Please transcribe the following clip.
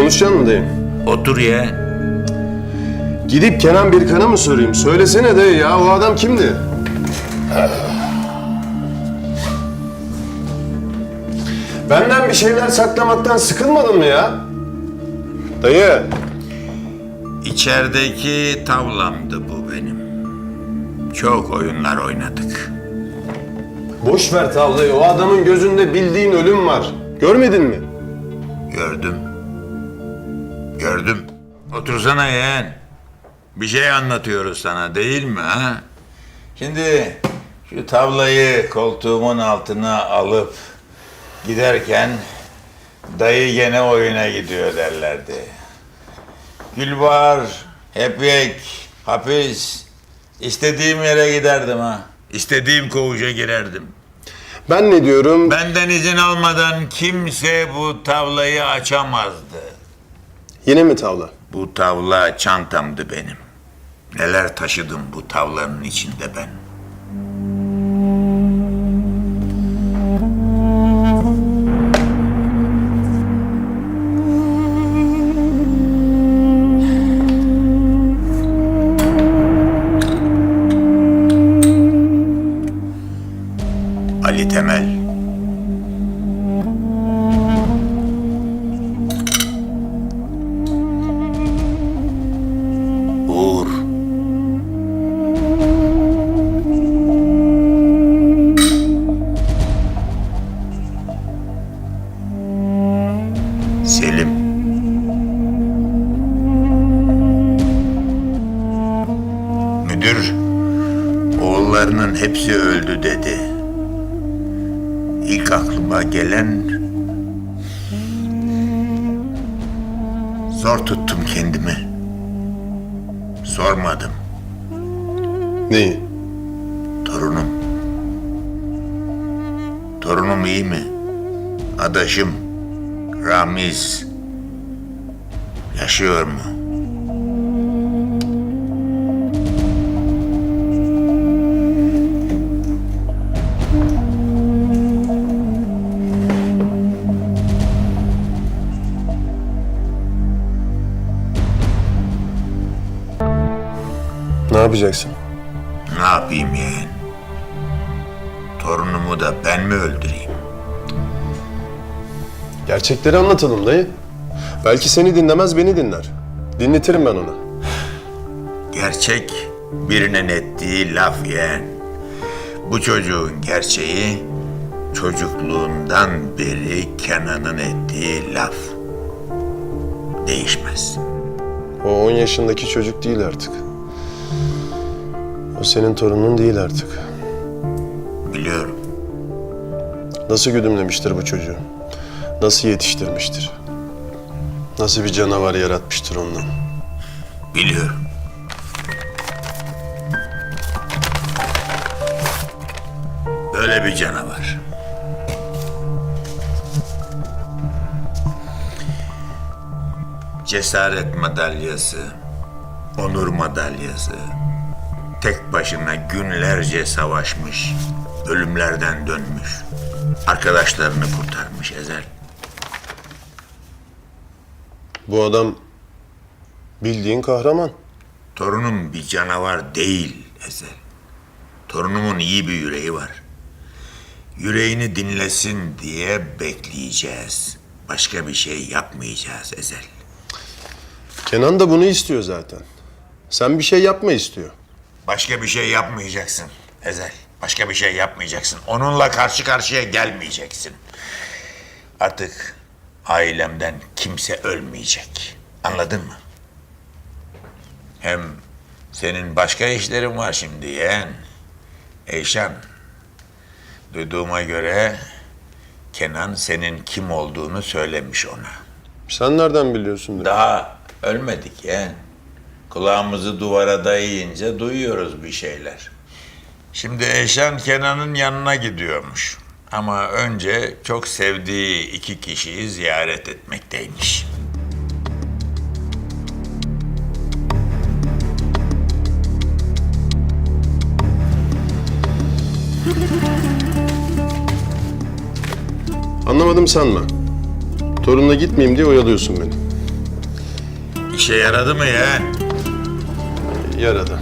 Konuşacak mı dayı? Otur ye. Gidip Kenan Birkan'a mı sorayım? Söylesene dayı ya o adam kimdi? Benden bir şeyler saklamaktan sıkılmadın mı ya? Dayı. İçerideki tavlamdı bu benim. Çok oyunlar oynadık. Boş ver tavlayı. O adamın gözünde bildiğin ölüm var. Görmedin mi? Gördüm. Gördüm. Otursana yeğen. Bir şey anlatıyoruz sana değil mi ha? Şimdi şu tavlayı koltuğumun altına alıp giderken dayı gene oyuna gidiyor derlerdi. Gülbahar, Hepyek, hapis. İstediğim yere giderdim ha. İstediğim koğuşa girerdim. Ben ne diyorum? Benden izin almadan kimse bu tavlayı açamazdı. Yine mi tavla? Bu tavla çantamdı benim. Neler taşıdım bu tavlanın içinde ben. Müdür oğullarının hepsi öldü dedi. İlk aklıma gelen zor tuttum kendimi. Sormadım. Neyi? Torunum. Torunum iyi mi? Adaşım Ramiz yaşıyor mu? Yapacaksın? Ne yapayım yeğen? Torunumu da ben mi öldüreyim? Gerçekleri anlatalım dayı. Belki seni dinlemez beni dinler. Dinletirim ben ona. Gerçek birinin ettiği laf yeğen. Bu çocuğun gerçeği çocukluğundan beri Kenan'ın ettiği laf. Değişmez. O 10 yaşındaki çocuk değil artık. O senin torunun değil artık. Biliyorum. Nasıl güdümlemiştir bu çocuğu? Nasıl yetiştirmiştir? Nasıl bir canavar yaratmıştır ondan? Biliyorum. Böyle bir canavar. Cesaret madalyası, onur madalyası. Tek başına günlerce savaşmış, ölümlerden dönmüş. Arkadaşlarını kurtarmış Ezel. Bu adam bildiğin kahraman. Torunum bir canavar değil Ezel. Torunumun iyi bir yüreği var. Yüreğini dinlesin diye bekleyeceğiz. Başka bir şey yapmayacağız Ezel. Kenan da bunu istiyor zaten. Sen bir şey yapma istiyor. Başka bir şey yapmayacaksın Ezel. Başka bir şey yapmayacaksın. Onunla karşı karşıya gelmeyeceksin. Artık ailemden kimse ölmeyecek. Anladın mı? Hem senin başka işlerin var şimdi yeğen. Eyşan. Duyduğuma göre Kenan senin kim olduğunu söylemiş ona. Sen nereden biliyorsun? Daha ölmedik yeğen. Kulağımızı duvara dayayınca duyuyoruz bir şeyler. Şimdi Eşan Kenan'ın yanına gidiyormuş. Ama önce çok sevdiği iki kişiyi ziyaret etmekteymiş. Anlamadım sanma. Torunla gitmeyeyim diye oyalıyorsun beni. İşe yaradı mı ya? Yaradı.